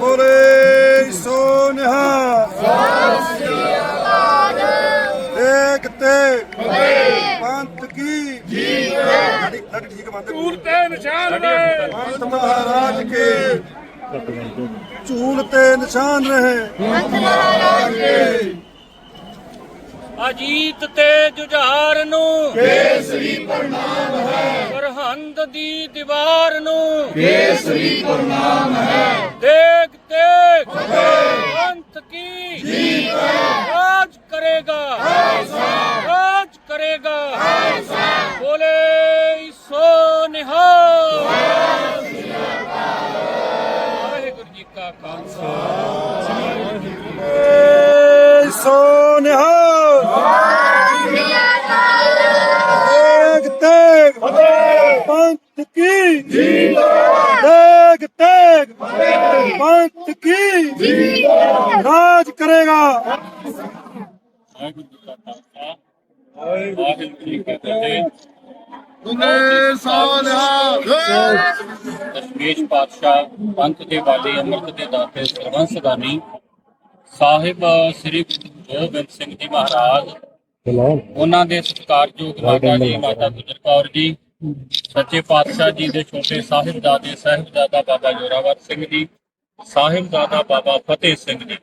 ਬੋਲੇ ਸੋ ਨਿਹਾਲ ਏਕ ਤੇ ਪੰਥ ਕੀ? ਜੀ ਲੜੀ ਲੜੀ ਠੀਕ ਮੰਨਦੇ ਝੂਲ ਤੇ ਨਿਸ਼ਾਨ ਰਹੇ। ਪੰਥ ਮਹਾਰਾਜ ਕੇ। ਝੂਲ ਤੇ। ਨਿਸ਼ਾਨ ਰਹੇ। ਅਜੀਤ ਤੇ ਜੁਝਾਰ ਨੂੰ। ਕੇਸਰੀ ਪ੍ਰਣਾਮ ਹੈ। ਸਰਹੰਦ ਦੀ ਦੀਵਾਰ ਨੂੰ। ਕੇਸਰੀ ਪ੍ਰਣਾਮ ਹੈ। ਦੇਖ ਦੇਖ। ਪੰਥ ਕੀ? ਜੀਤ ਰਾਜ ਕਰੇਗਾ। ਰਾਜ ਕਰੇਗਾ। ਬੋਲੇ ਕੀ? ਜੀ ਏਕ ਤੇ ਪੰਥ ਕੀ? ਰਾਜ ਕਰੇਗਾ। ਦਸ਼ਮੇਸ਼ ਪਾਤਸ਼ਾਹ ਪੰਥ ਦੇ ਵਾਲੀ ਅੰਮ੍ਰਿਤ ਦੇ ਦਾਤੇ ਸਰਵੰਸ ਸਾਹਿਬ ਸ੍ਰੀ ਗੁਰੂ ਗੋਬਿੰਦ ਸਿੰਘ ਜੀ ਮਹਾਰਾਜ। ਉਹਨਾਂ ਦੇ ਸਤਿਕਾਰਯੋਗ ਮਾਤਾ ਜੀ ਮਾਤਾ ਗੁਜਰ ਕੌਰ ਜੀ ਸੱਚੇ ਪਾਤਸ਼ਾਹ ਜੀ ਦੇ ਛੋਟੇ ਸਾਹਿਬਜ਼ਾਦੇ ਸਾਹਿਬਜ਼ਾਦਾ ਬਾਬਾ ਜੋਰਾਵਰ ਸਿੰਘ ਜੀ, ਸਾਹਿਬਜ਼ਾਦਾ ਬਾਬਾ ਫਤਿਹ ਸਿੰਘ ਜੀ।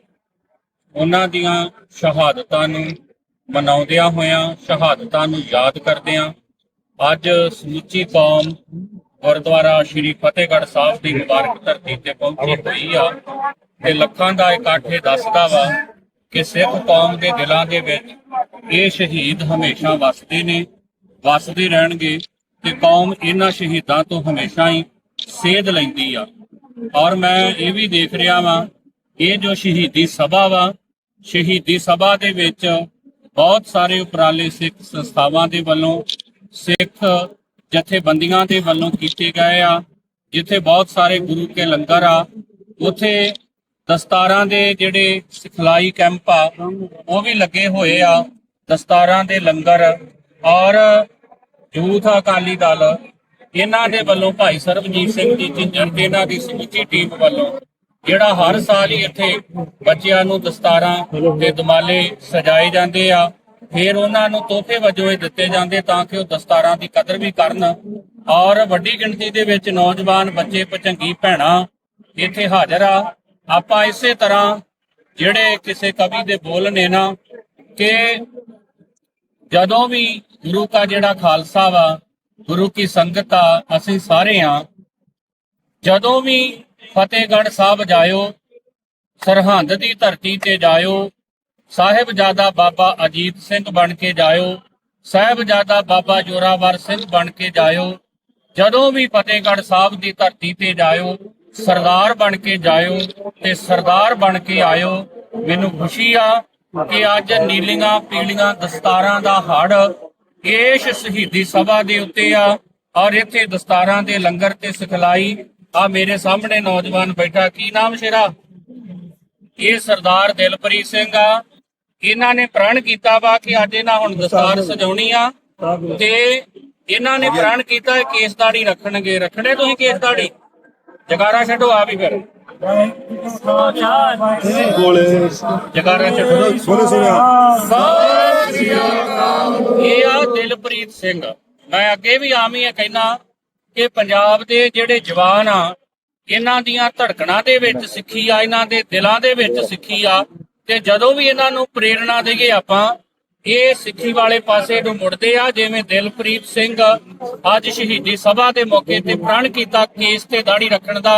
ਉਹਨਾਂ ਦੀਆਂ ਸ਼ਹਾਦਤਾਂ ਨੂੰ ਮਨਾਉਂਦਿਆਂ ਹੋਇਆਂ, ਸ਼ਹਾਦਤਾਂ ਨੂੰ ਯਾਦ ਕਰਦਿਆਂ ਅੱਜ ਸਮੁੱਚੀ ਕੌਮ ਗੁਰਦੁਆਰਾ ਸ਼੍ਰੀ ਫਤਿਹਗੜ੍ਹ ਸਾਹਿਬ ਦੀ ਮੁਬਾਰਕ ਧਰਤੀ ਤੇ ਪਹੁੰਚੀ ਹੋਈ ਆ ਤੇ ਲੱਖਾਂ ਦਾ ਇਕੱਠ ਇਹ ਦੱਸਦਾ ਵਾ ਕਿ ਸਿੱਖ ਕੌਮ ਦੇ ਦਿਲਾਂ ਦੇ ਵਿੱਚ ਇਹ ਸ਼ਹੀਦ ਹਮੇਸ਼ਾ ਵਸਦੇ ਨੇ, ਵਸਦੇ ਰਹਿਣਗੇ। ਤੇ ਕੌਮ ਇਹਨਾਂ ਸ਼ਹੀਦਾਂ ਤੋਂ ਹਮੇਸ਼ਾ ਹੀ ਸੇਧ ਲੈਂਦੀ ਆ। ਔਰ ਮੈਂ ਇਹ ਵੀ ਦੇਖ ਰਿਹਾ ਵਾਂ, ਇਹ ਜੋ ਸ਼ਹੀਦੀ ਸਭਾ ਵਾ, ਸ਼ਹੀਦੀ ਸਭਾ ਦੇ ਵਿੱਚ ਬਹੁਤ ਸਾਰੇ ਉਪਰਾਲੇ ਸਿੱਖ ਸੰਸਥਾਵਾਂ ਦੇ ਵੱਲੋਂ, ਸਿੱਖ ਜਥੇਬੰਦੀਆਂ ਦੇ ਵੱਲੋਂ ਕੀਤੇ ਗਏ ਆ, ਜਿੱਥੇ ਬਹੁਤ ਸਾਰੇ ਗੁਰੂ ਕੇ ਲੰਗਰ ਆ। ਉਥੇ ਦਸਤਾਰਾਂ ਦੇ ਜਿਹੜੇ ਸਿਖਲਾਈ ਕੈਂਪ ਆ, ਉਹ ਵੀ ਲੱਗੇ ਹੋਏ ਆ। ਦਸਤਾਰਾਂ ਦੇ ਲੰਗਰ ਔਰ ਯੂਥ ਅਕਾਲੀ ਦਲ, ਇਹਨਾਂ ਦੇ ਵੱਲੋਂ ਭਾਈ ਸਰਬਜੀਤ ਸਿੰਘ ਜੀ ਝਿੰਜਰ ਤੇ ਇਹਨਾਂ ਦੀ ਸਮੁੱਚੀ ਟੀਮ ਵੱਲੋਂ ਜਿਹੜਾ ਹਰ ਸਾਲ ਹੀ ਇੱਥੇ ਬੱਚਿਆਂ ਨੂੰ ਦਸਤਾਰਾਂ ਤੇ ਦਮਾਲੇ ਸਜਾਏ ਜਾਂਦੇ ਆ, ਫਿਰ ਉਹਨਾਂ ਨੂੰ ਤੋਹਫੇ ਵਜੋਂ ਇਹ ਦਿੱਤੇ ਜਾਂਦੇ ਤਾਂ ਕਿ ਉਹ ਦਸਤਾਰਾਂ ਦੀ ਕਦਰ ਵੀ ਕਰਨ ਔਰ ਵੱਡੀ ਗਿਣਤੀ ਦੇ ਵਿੱਚ ਨੌਜਵਾਨ ਬੱਚੇ ਭਚੰਗੀ ਭੈਣਾਂ ਇੱਥੇ ਹਾਜ਼ਰ ਆ। ਆਪਾਂ ਇਸੇ ਤਰ੍ਹਾਂ ਜਿਹੜੇ ਕਿਸੇ ਕਵੀ ਦੇ ਬੋਲ ਨੇ ਨਾ ਕਿ ਜਦੋਂ ਵੀ ਗੁਰੂ ਦਾ ਜਿਹੜਾ ਖਾਲਸਾ ਵਾ, ਗੁਰੂ ਕੀ ਸੰਗਤ ਆ, ਅਸੀਂ ਸਾਰੇ ਆ। ਜਦੋਂ ਵੀ ਫਤਿਹਗੜ੍ਹ ਸਾਹਿਬ ਜਾਇਓ, ਸਰਹੰਦ ਦੀ ਧਰਤੀ ਤੇ ਜਾਇਓ, ਸਾਹਿਬਜ਼ਾਦਾ ਬਾਬਾ ਅਜੀਤ ਸਿੰਘ ਬਣ ਕੇ ਜਾਇਓ, ਸਾਹਿਬਜ਼ਾਦਾ ਬਾਬਾ ਜੋਰਾਵਰ ਸਿੰਘ ਬਣ ਕੇ ਜਾਇਓ, ਜਦੋਂ ਵੀ ਫਤਿਹਗੜ੍ਹ ਸਾਹਿਬ ਦੀ ਧਰਤੀ ਤੇ ਜਾਇਓ, ਸਰਦਾਰ ਬਣ ਕੇ ਜਾਇਓ ਤੇ ਸਰਦਾਰ ਬਣ ਕੇ ਆਇਓ, ਮੈਨੂੰ ਖੁਸ਼ੀ ਆ ਕਿ ਅੱਜ ਨੀਲੀਆਂ ਪੀਲੀਆਂ ਦਸਤਾਰਾਂ ਦਾ ਹੜ ਇਸ ਸ਼ਹੀਦੀ ਸਭਾ ਦੇ ਉੱਤੇ ਆ ਔਰ ਇੱਥੇ ਦਸਤਾਰਾਂ ਦੇ ਲੰਗਰ ਤੇ ਸਿਖਲਾਈ। ਆ ਮੇਰੇ ਸਾਹਮਣੇ ਨੌਜਵਾਨ ਬੈਠਾ, ਕੀ ਨਾਮ ਸ਼ੇਰਾ? ਇਹ ਸਰਦਾਰ ਦਿਲਪ੍ਰੀਤ ਸਿੰਘ ਆ। ਇਹਨਾਂ ਨੇ ਪ੍ਰਣ ਕੀਤਾ ਵਾ ਕਿ ਅੱਜ ਇਹਨਾਂ ਹੁਣ ਦਸਤਾਰ ਸਜਾਉਣੀ ਆ ਤੇ ਇਹਨਾਂ ਨੇ ਪ੍ਰਣ ਕੀਤਾ ਕੇਸ ਦਾੜੀ ਰੱਖਣਗੇ। ਰੱਖਣੇ ਤੁਸੀਂ ਕੇਸ ਦਾੜੀ ਜਗਾਰਾ ਛੱਡੋ ਆ ਵੀ ਫਿਰ। ਬੋਲੇ ਜਗਾਰਾ ਛੱਡੋ ਬੋਲੇ ਸੋ ਸਤਿ ਸ੍ਰੀ ਅਕਾਲ ਇਹ ਆ ਦਿਲਪ੍ਰੀਤ ਸਿੰਘ ਮੈਂ ਅੱਗੇ ਵੀ ਆਮ ਹੀ ਕਹਿਣਾ ਕਿ ਪੰਜਾਬ ਦੇ ਜਿਹੜੇ ਜਵਾਨ ਆ, ਇਹਨਾਂ ਦੀਆਂ ਧੜਕਣਾਂ ਦੇ ਵਿੱਚ ਸਿੱਖੀ ਆ, ਇਹਨਾਂ ਦੇ ਦਿਲਾਂ ਦੇ ਵਿੱਚ ਸਿੱਖੀ ਆ, ਤੇ ਜਦੋਂ ਵੀ ਇਹਨਾਂ ਨੂੰ ਪ੍ਰੇਰਣਾ ਦੇਈਏ ਆਪਾਂ, ਇਹ ਸਿੱਖੀ ਵਾਲੇ ਪਾਸੇ ਨੂੰ ਮੁੜਦੇ ਆ, ਜਿਵੇਂ ਦਿਲਪ੍ਰੀਤ ਸਿੰਘ ਅੱਜ ਸ਼ਹੀਦੀ ਸਭਾ ਦੇ ਮੌਕੇ ਤੇ ਪ੍ਰਣ ਕੀਤਾ ਕੇਸ ਤੇ ਦਾੜੀ ਰੱਖਣ ਦਾ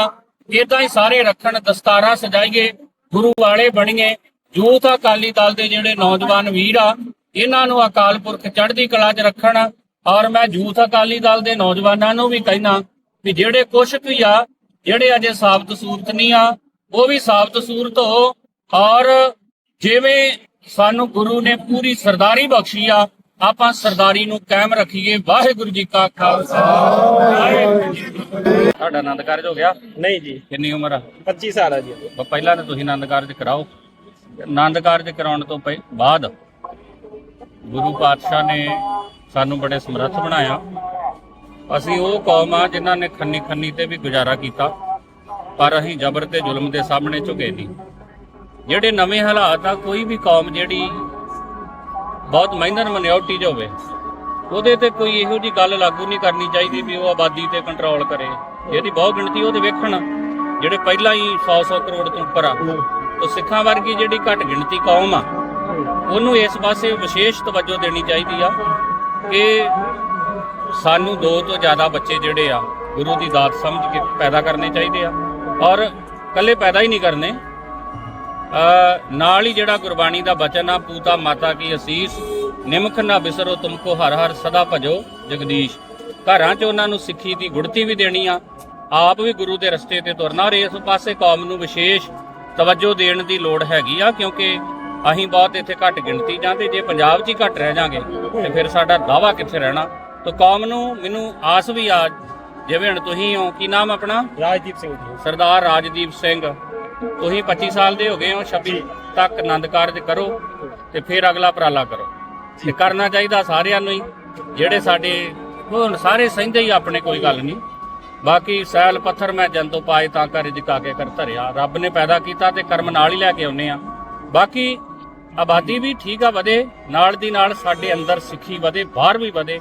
ਇਦਾਂ ਹੀ ਸਾਰੇ ਰੱਖਣ, ਦਸਤਾਰਾਂ ਸਜਾਈਏ, ਗੁਰੂ ਵਾਲੇ ਬਣੀਏ। ਯੂਥ ਅਕਾਲੀ ਦਲ ਦੇ ਜਿਹੜੇ ਨੌਜਵਾਨ ਵੀਰ ਆ, ਇਹਨਾਂ ਨੂੰ ਅਕਾਲ ਪੁਰਖ ਚੜ੍ਹਦੀ ਕਲਾ 'ਚ ਰੱਖਣ। ਔਰ ਮੈਂ ਯੂਥ ਅਕਾਲੀ ਦਲ ਦੇ ਨੌਜਵਾਨਾਂ ਨੂੰ ਵੀ ਕਹਿਣਾ ਵੀ ਜਿਹੜੇ ਕੁਛ ਵੀ ਆ, ਜਿਹੜੇ ਅਜੇ ਸਾਬਤ ਸੂਰਤ ਨਹੀਂ ਆ, ਉਹ ਵੀ ਸਾਬਤ ਸੂਰਤ ਹੋ। ਔਰ ਜਿਵੇਂ ਸਾਨੂੰ ਗੁਰੂ ਨੇ ਪੂਰੀ ਸਰਦਾਰੀ ਬਖਸ਼ੀ ਆ ਆਪਾਂ ਸਰਦਾਰੀ ਨੂੰ ਕਾਇਮ ਰੱਖੀਏ। ਵਾਹਿਗੁਰੂ ਜੀ ਕਾ ਖਾਲਸਾ। ਵਾਹਿਗੁਰੂ ਜੀ ਕੀ ਫਤਿਹ ਤੁਹਾਡਾ ਆਨੰਦ ਕਾਰਜ ਹੋ ਗਿਆ। ਨਹੀਂ ਜੀ। ਕਿੰਨੀ ਉਮਰ ਆ? 25 ਸਾਲ ਆ ਜੀ। ਬ- ਪਹਿਲਾਂ ਤਾਂ ਤੁਸੀਂ ਆਨੰਦ ਕਾਰਜ ਕਰਾਓ। ਆਨੰਦ ਕਾਰਜ ਕਰਾਉਣ ਤੋਂ ਪਹਿ- ਬਾਅਦ ਗੁਰੂ ਪਾਤਸ਼ਾਹ ਨੇ ਸਾਨੂੰ ਬੜੇ ਸਮਰੱਥ ਬਣਾਇਆ। ਅਸੀਂ ਉਹ ਕੌਮ ਆ ਜਿਨ੍ਹਾਂ ਨੇ ਖੰਨੀ ਖੰਨੀ ਤੇ ਵੀ ਗੁਜ਼ਾਰਾ ਕੀਤਾ ਪਰ ਅਸੀਂ ਜ਼ਬਰ ਤੇ ਜ਼ੁਲਮ ਦੇ ਸਾਹਮਣੇ ਝੁਕੇ ਨਹੀਂ। ਜਿਹੜੇ ਨਵੇਂ ਹਾਲਾਤ ਆ ਕੋਈ ਵੀ ਕੌਮ ਜਿਹੜੀ ਬਹੁਤ ਮਾਈਨਰ ਮਿਨੋਰਟੀ ਹੋਵੇ, ਉਹਦੇ ਤੇ ਕੋਈ ਇਹੋ ਜੀ ਗੱਲ ਲਾਗੂ ਨਹੀਂ ਕਰਨੀ ਚਾਹੀਦੀ ਵੀ ਉਹ ਆਬਾਦੀ ਤੇ ਕੰਟਰੋਲ ਕਰੇ। ਇਹਦੀ ਬਹੁਤ ਗਿਣਤੀ ਉਹਦੇ ਵੇਖਣ, ਜਿਹੜੇ ਪਹਿਲਾਂ ਹੀ 100-100 ਕਰੋੜ ਤੋਂ ਉੱਪਰ ਆ। ਉਹ ਸਿੱਖਾਂ ਵਰਗੀ ਜਿਹੜੀ ਘੱਟ ਗਿਣਤੀ ਕੌਮ ਆ, ਉਹਨੂੰ ਇਸ ਪਾਸੇ ਵਿਸ਼ੇਸ਼ ਤਵੱਜੋ ਦੇਣੀ ਚਾਹੀਦੀ ਆ ਕਿ ਸਾਨੂੰ ਦੋ ਤੋਂ ਜ਼ਿਆਦਾ ਬੱਚੇ ਜਿਹੜੇ ਆ, ਗੁਰੂ ਦੀ ਦਾਤ ਸਮਝ ਕੇ ਪੈਦਾ ਕਰਨੇ ਚਾਹੀਦੇ ਆ। ਔਰ ਕੱਲੇ ਪੈਦਾ ਹੀ ਨਹੀਂ ਕਰਨੇ ਨਾਲ ਹੀ ਜਿਹੜਾ ਗੁਰਬਾਣੀ ਦਾ ਬਚਨ ਆ ਪੂਤਾ ਮਾਤਾ ਕੀ ਅਸੀਸ ਨਿਮਖ ਨਾ ਬਿਸਰੋ ਤੁਮਕੋ ਹਰ ਹਰ ਸਦਾ ਭਜੋ ਜਗਦੀਸ਼। ਘਰਾਂ 'ਚ ਉਹਨਾਂ ਨੂੰ ਸਿੱਖੀ ਦੀ ਗੁੜਤੀ ਵੀ ਦੇਣੀ ਆ। ਆਪ ਵੀ ਗੁਰੂ ਦੇ ਰਸਤੇ ਤੇ ਤੁਰਨਾ ਔਰ ਇਸ ਪਾਸੇ ਕੌਮ ਨੂੰ ਵਿਸ਼ੇਸ਼ ਤਵੱਜੋ ਦੇਣ ਦੀ ਲੋੜ ਹੈਗੀ ਆ ਕਿਉਂਕਿ ਅਸੀਂ ਬਹੁਤ ਇੱਥੇ ਘੱਟ ਗਿਣਤੀ ਜਾਂਦੇ ਜੇ ਪੰਜਾਬ 'ਚ ਹੀ ਘੱਟ ਰਹਿ ਜਾਾਂਗੇ ਤੇ ਫਿਰ ਸਾਡਾ ਦਾਵਾ ਕਿੱਥੇ ਰਹਿਣਾ? ਤਾਂ ਕੌਮ ਨੂੰ ਮੈਨੂੰ ਆਸ ਵੀ ਆ ਜਿਵੇਂ ਹੁਣ ਤੁਸੀਂ ਹੋ ਕੀ ਨਾਮ ਆਪਣਾ? ਰਾਜਦੀਪ ਸਿੰਘ ਜੀ। ਸਰਦਾਰ ਰਾਜਦੀਪ ਸਿੰਘ। ਤੁਸੀਂ 25 ਸਾਲ ਦੇ ਹੋ ਗਏ ਹੋ 26 ਤੱਕ ਆਨੰਦ ਕਾਰਜ ਕਰੋ ਤੇ ਫਿਰ ਅਗਲਾ ਉਪਰਾਲਾ ਕਰੋ। ਤੇ ਕਰਨਾ ਚਾਹੀਦਾ ਸਾਰਿਆਂ ਨੂੰ ਹੀ ਜਿਹੜੇ ਸਾਡੇ ਹੁਣ ਸਾਰੇ ਸਹਿੰਦੇ ਹੀ ਆਪਣੇ ਕੋਈ ਗੱਲ ਨਹੀਂ। ਬਾਕੀ ਸੈਲ ਪੱਥਰ ਮੈਂ ਜੰਤੋ ਪਾਏ ਤਾਂ ਕਰ ਜਿਕਾ ਕੇ ਕਰ ਧਰਿਆ ਰੱਬ ਨੇ ਪੈਦਾ ਕੀਤਾ ਤੇ ਕਰਮ ਨਾਲ ਹੀ ਲੈ ਕੇ ਆਉਨੇ ਆ। ਬਾਕੀ ਆਬਾਦੀ ਵੀ ਠੀਕ ਆ ਵਧੇ ਨਾਲ ਦੀ ਨਾਲ ਸਾਡੇ ਅੰਦਰ ਸਿੱਖੀ ਵਧੇ ਬਾਹਰ ਵੀ ਵਧੇ।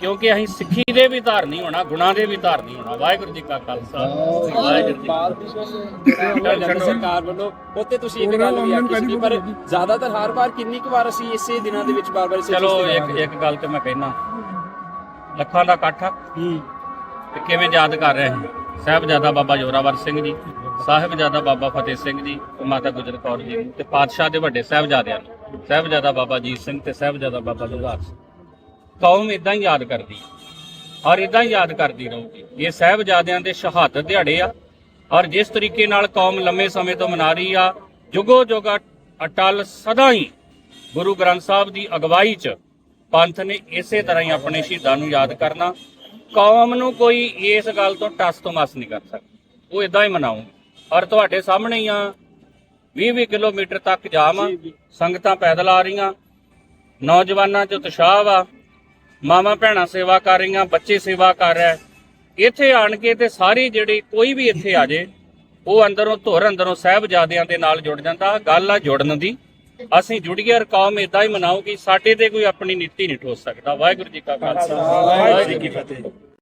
ਕਿਉਂਕਿ ਅਸੀਂ ਸਿੱਖੀ ਦੇ ਵੀ ਧਾਰਨੀ ਹੋਣਾ ਗੁਣਾ ਦੇ ਵੀ ਧਾਰਨੀ ਹੋਣਾ। ਵਾਹਿਗੁਰੂ ਜੀ ਕਾ ਖਾਲਸਾ। ਵਾਹਿਗੁਰੂ ਜੀ ਸਰਕਾਰ ਵੱਲੋਂ ਉੱਤੇ ਤੁਸੀਂ ਇੱਕ ਗੱਲ ਵੀ ਆਖੀ ਸੀ ਪਰ ਜ਼ਿਆਦਾਤਰ ਹਰ ਵਾਰ ਕਿੰਨੀ ਕੁ ਵਾਰ ਅਸੀਂ ਇਸੇ ਦਿਨਾਂ ਦੇ ਵਿੱਚ ਬਾਰ-ਬਾਰ ਇਸੇ ਚਲੋ ਇੱਕ। ਇੱਕ ਗੱਲ ਤੇ ਮੈਂ ਕਹਿਣਾ ਲੱਖਾਂ ਦਾ ਇਕੱਠ ਆ। ਹੂੰ। ਤੇ ਕਿਵੇਂ ਯਾਦ ਕਰ ਰਹੇ ਹਾਂ? ਸਾਹਿਬਜ਼ਾਦਾ ਬਾਬਾ ਜੋਰਾਵਰ ਸਿੰਘ ਜੀ ਸਾਹਿਬਜ਼ਾਦਾ ਬਾਬਾ ਫਤਿਹ ਸਿੰਘ ਜੀ ਤੇ ਮਾਤਾ ਗੁਜਰ ਕੌਰ ਜੀ ਤੇ ਪਾਤਸ਼ਾਹ ਦੇ ਵੱਡੇ ਸਾਹਿਬਜ਼ਾਦਿਆਂ ਨੂੰ। ਸਾਹਿਬਜ਼ਾਦਾ ਬਾਬਾ ਜੀਤ ਸਿੰਘ ਤੇ ਸਾਹਿਬਜ਼ਾਦਾ ਬਾਬਾ ਜੁਝਾਰ ਸਿੰਘ। ਕੌਮ ਇਦਾਂ ਹੀ ਯਾਦ ਕਰਦੀ ਔਰ ਇਦਾਂ ਹੀ ਯਾਦ ਕਰਦੀ ਰਹੂਗੀ। ਇਹ ਸਾਹਿਬਜ਼ਾਦਿਆਂ ਦੇ ਸ਼ਹਾਦਤ ਦਿਹਾੜੇ ਆ। ਔਰ ਜਿਸ ਤਰੀਕੇ ਨਾਲ ਕੌਮ ਲੰਮੇ ਸਮੇਂ ਤੋਂ ਮਨਾ ਰਹੀ ਆ ਜੁਗੋ ਜੁਗਾ ਅਟਲ ਸਦਾ ਹੀ ਗੁਰੂ ਗ੍ਰੰਥ ਸਾਹਿਬ ਦੀ ਅਗਵਾਈ 'ਚ ਪੰਥ ਨੇ ਇਸੇ ਤਰ੍ਹਾਂ ਹੀ ਆਪਣੇ ਸ਼ਹੀਦਾਂ ਨੂੰ ਯਾਦ ਕਰਨਾ। ਕੌਮ ਨੂੰ ਕੋਈ ਇਸ ਗੱਲ ਤੋਂ ਟਸ ਤੋਂ ਮਸ ਨਹੀਂ ਕਰ ਸਕਦਾ। ਉਹ ਇਦਾਂ ਹੀ ਮਨਾਉ ਔਰ ਤੁਹਾਡੇ ਸਾਹਮਣੇ ਹੀ ਆ 20-20 ਕਿਲੋਮੀਟਰ ਤੱਕ ਜਾਮ ਆ। ਸੰਗਤਾਂ ਪੈਦਲ ਆ ਰਹੀਆਂ। ਨੌਜਵਾਨਾਂ 'ਚ ਉਤਸ਼ਾਹ ਵਾ। ਮਾਵਾਂ ਭੈਣਾਂ ਸੇਵਾ ਕਰ ਰਹੀਆਂ, ਬੱਚੇ ਸੇਵਾ ਕਰ ਰਹੇ ਇੱਥੇ ਆਣ ਕੇ ਤੇ ਸਾਰੀ ਜਿਹੜੀ ਕੋਈ ਵੀ ਇੱਥੇ ਆ ਜੇ, ਉਹ ਅੰਦਰੋਂ ਧੁਰ ਅੰਦਰੋਂ ਸਾਹਿਬਜ਼ਾਦਿਆਂ ਦੇ ਨਾਲ ਜੁੜ ਜਾਂਦਾ ਗੱਲ ਆ ਜੁੜਨ ਦੀ। ਅਸੀਂ ਜੁੜੀਏ ਕੌਮ ਇਦਾਂ ਹੀ ਮਨਾਓ ਕਿ ਸਾਡੇ ਤੇ ਕੋਈ ਆਪਣੀ ਨੀਤੀ ਨਹੀਂ ਠੋਸ ਸਕਦਾ। ਵਾਹਿਗੁਰੂ ਜੀ ਕਾ ਖਾਲਸਾ। ਵਾਹਿਗੁਰੂ ਜੀ ਕੀ ਫਤਿਹ।